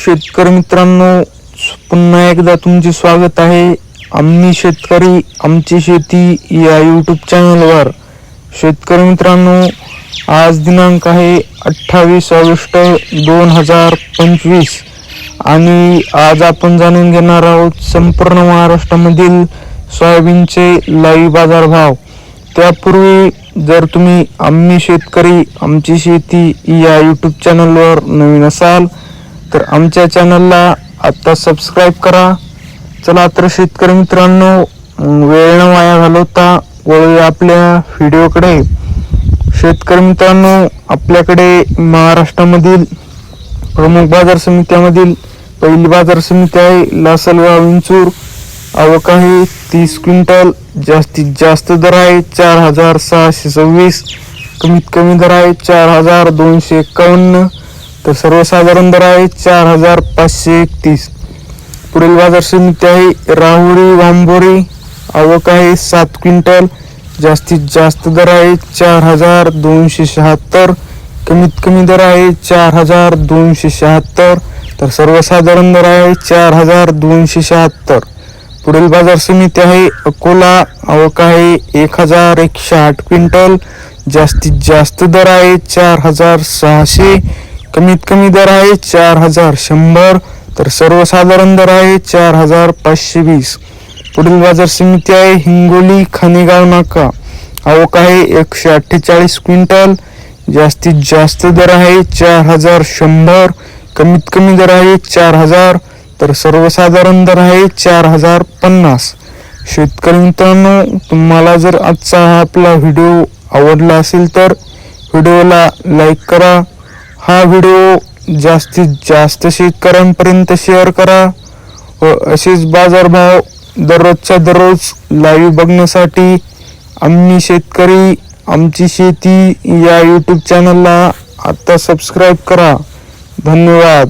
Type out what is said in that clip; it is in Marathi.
शेतकरी मित्रांनो पुन्हा एकदा तुमचे स्वागत आहे. आम्ही शेतकरी आमची शेती या यूट्यूब चॅनलवर शेतकरी मित्रांनो आज दिनांक आहे अठ्ठावीस ऑगस्ट दोन हजार पंचवीस. आणि आज आपण जाणून घेणार आहोत संपूर्ण महाराष्ट्रामधील सोयाबीनचे लाईव्ह बाजारभाव. त्यापूर्वी जर तुम्ही आम्ही शेतकरी आमची शेती या यूट्यूब चॅनलवर नवीन असाल तर आमच्या चॅनलला आत्ता सबस्क्राईब करा. चला तर शेतकरी मित्रांनो वेळ न वाया घालवता वळूया आपल्या व्हिडिओकडे शेतकरी मित्रांनो आपल्याकडे महाराष्ट्रामधील प्रमुख बाजार समित्यामधील पहिली बाजार समिती आहे लासलगाव विंचूर आवक आहे तीस क्विंटल जास्तीत जास्त दर आहे चार हजार सहाशे सव्वीस. कमीत कमी दर आहे चार हजार दोनशे एकावन्न. तर सर्वसाधारण दर आहे चार हजार पाचशे एकतीस पुढील बाजार समिती आहे राहुरी वांबोरी आवक आहे सात क्विंटल. जास्तीत जास्त दर आहे चार हजार दोनशे शहात्तर कमीत कमी दर आहे चार हजार दोनशे शहात्तर तर सर्वसाधारण दर आहे चार हजार दोनशे शहात्तर पुढील बाजार समिती आहे अकोला. आवक आहे एक हजार एकशे आठ क्विंटल. जास्तीत जास्त दर आहे चार हजार सहाशे कमीत कमी दर आहे चार हजार शंभर तर सर्वसाधारण दर आहे चार हजार पाचशे वीस. पुढील बाजार समिती आहे हिंगोली खानेगाव नाका. आवक आहे एकशे अठ्ठेचाळीस क्विंटल. जास्तीत जास्त दर आहे चार हजार शंभर कमीत कमी दर आहे चार हजार तर सर्वसाधारण दर आहे चार हजार पन्नास. शेतकरी मित्रांनो तुम्हाला जर आजचा हा आपला व्हिडिओ आवडला असेल तर व्हिडिओला लाईक करा हा व्हिडिओ जास्तीत जास्त शेतकऱ्यांपर्यंत शेअर करा व असेच बाजारभाव दररोजच्या दररोज लाईव्ह बघण्यासाठी आम्ही शेतकरी आमची शेती या यूट्यूब चॅनलला आत्ता सबस्क्राईब करा. धन्यवाद.